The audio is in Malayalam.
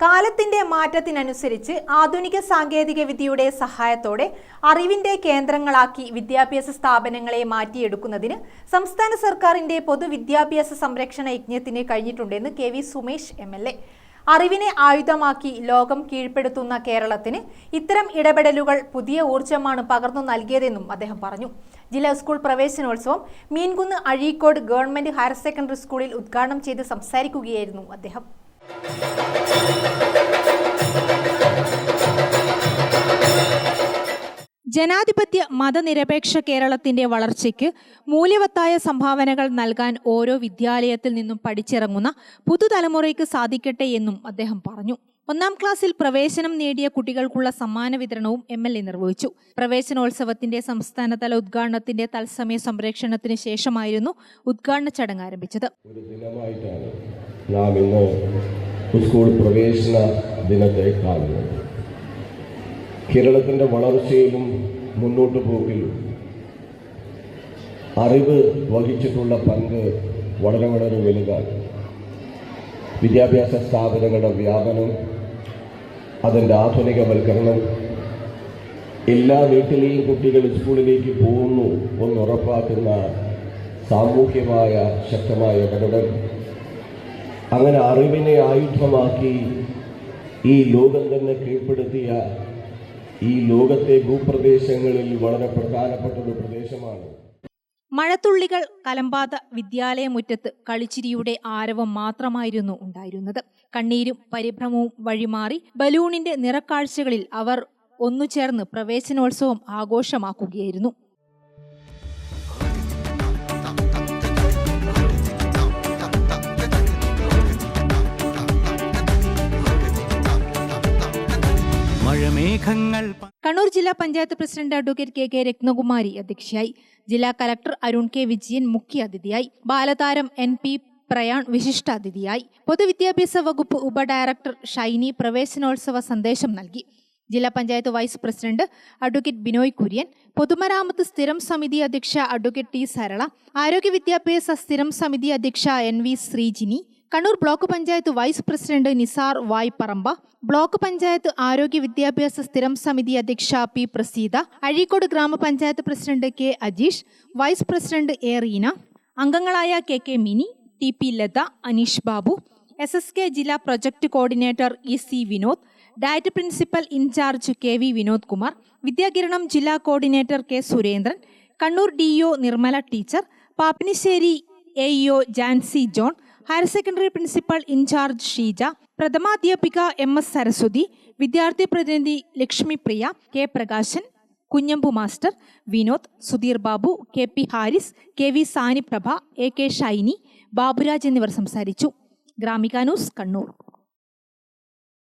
കാലത്തിന്റെ മാറ്റത്തിനനുസരിച്ച് ആധുനിക സാങ്കേതിക വിദ്യയുടെ സഹായത്തോടെ അറിവിന്റെ കേന്ദ്രങ്ങളാക്കി വിദ്യാഭ്യാസ സ്ഥാപനങ്ങളെ മാറ്റിയെടുക്കുന്നതിന് സംസ്ഥാന സർക്കാരിന്റെ പൊതുവിദ്യാഭ്യാസ സംരക്ഷണ യജ്ഞത്തിന് കഴിഞ്ഞിട്ടുണ്ടെന്ന് K V Sumesh M L A. അറിവിനെ ആയുധമാക്കി ലോകം കീഴ്പ്പെടുത്തുന്ന കേരളത്തിന് ഇത്തരം ഇടപെടലുകൾ പുതിയ ഊർജമാണ് പകർന്നു നൽകിയതെന്നും അദ്ദേഹം പറഞ്ഞു. ജില്ലാ സ്കൂൾ പ്രവേശനോത്സവം Meenkunnu Azhikode government higher secondary സ്കൂളിൽ ഉദ്ഘാടനം ചെയ്ത് സംസാരിക്കുകയായിരുന്നു അദ്ദേഹം. ജനാധിപത്യ മതനിരപേക്ഷ കേരളത്തിന്റെ വളർച്ചയ്ക്ക് മൂല്യവത്തായ സംഭാവനകൾ നൽകാൻ ഓരോ വിദ്യാലയത്തിൽ നിന്നും പഠിച്ചിറങ്ങുന്ന പുതുതലമുറയ്ക്ക് സാധിക്കട്ടെ എന്നും അദ്ദേഹം പറഞ്ഞു. ഒന്നാം ക്ലാസ്സിൽ പ്രവേശനം നേടിയ കുട്ടികൾക്കുള്ള സമ്മാന വിതരണവും എം എൽ എ നിർവഹിച്ചു. പ്രവേശനോത്സവത്തിന്റെ സംസ്ഥാനതല ഉദ്ഘാടനത്തിന്റെ തത്സമയ സംരക്ഷണത്തിന് ശേഷമായിരുന്നു ഉദ്ഘാടന ചടങ്ങ് ആരംഭിച്ചത്. നാം ഇന്ന് സ്കൂൾ പ്രവേശന ദിനത്തെ കാണുന്നത്. കേരളത്തിന്റെ വളർച്ചയിലും മുന്നോട്ട് പോക്കിലും അറിവ് വഹിച്ചിട്ടുള്ള പങ്ക് വളരെ വളരെ വലുതാണ്. വിദ്യാഭ്യാസ സ്ഥാപനങ്ങളുടെ വ്യാപനം അതിന്റെ ആധുനികവൽക്കരണം എല്ലാ വീട്ടിലെയും കുട്ടികൾ സ്കൂളിലേക്ക് പോകുന്നു എന്ന് ഉറപ്പാക്കുന്ന സാമൂഹ്യമായ ശക്തമായ ഇടപെടൽ അങ്ങനെ അറിവിനെ ആയുധമാക്കി ഈ ലോകം തന്നെ കീഴ്പ്പെടുത്തിയ ഈ ലോകത്തെ ഭൂപ്രദേശങ്ങളിൽ വളരെ പ്രധാനപ്പെട്ട ഒരു പ്രദേശമാണ്. മഴത്തുള്ളികൾ കലമ്പാത വിദ്യാലയമുറ്റത്ത് കളിച്ചിരിയുടെ ആരവം മാത്രമായിരുന്നു ഉണ്ടായിരുന്നത്. കണ്ണീരും പരിഭ്രമവും വഴിമാറി ബലൂണിന്റെ നിറക്കാഴ്ചകളിൽ അവർ ഒന്നുചേർന്ന് പ്രവേശനോത്സവം ആഘോഷമാക്കുകയായിരുന്നു. കണ്ണൂർ ജില്ലാ panchayat president advocate K K Rathnakumari അധ്യക്ഷയായി. ജില്ലാ കലക്ടർ അരുൺ കെ വിജയൻ മുഖ്യ അതിഥിയായി. ബാലതാരം എൻ പി പ്രയാൺ വിശിഷ്ടാതിഥിയായി പൊതുവിദ്യാഭ്യാസ വകുപ്പ് ഉപഡയറക്ടർ ഷൈനി പ്രവേശനോത്സവ സന്ദേശം നൽകി. ജില്ലാ panchayat vice president advocate Binoy Kurian പൊതുമരാമത്ത് സ്ഥിരം സമിതി അധ്യക്ഷ അഡ്വക്കേറ്റ് ടി സരള ആരോഗ്യ വിദ്യാഭ്യാസ സ്ഥിരം സമിതി അധ്യക്ഷ N V Sreejini Kannur block panchayat vice president Nisar Vayparamba block panchayat ആരോഗ്യ വിദ്യാഭ്യാസ സ്ഥിരം സമിതി അധ്യക്ഷ പി പ്രസീത അഴീക്കോട് ഗ്രാമപഞ്ചായത്ത് president K Ajeesh vice president A Reena അംഗങ്ങളായ K K Mini T P Latha Aneesh Babu S S K ജില്ലാ project coordinator E C Vinod DIET principal incharge K V Vinod Kumar Vidyakiranam ജില്ലാ coordinator K Surendran Kannur D Nirmala teacher Pappinisseri A Jancy John higher secondary principal incharge Sheeja പ്രഥമാധ്യാപിക M S Saraswathi വിദ്യാർത്ഥി പ്രതിനിധി Lakshmi Priya K Prakashan Kunhambu master Vinod Sudheer Babu K P Haris K V Saniprabha A K Shiny Baburaj എന്നിവർ സംസാരിച്ചു. ഗ്രാമിക ന്യൂസ് കണ്ണൂർ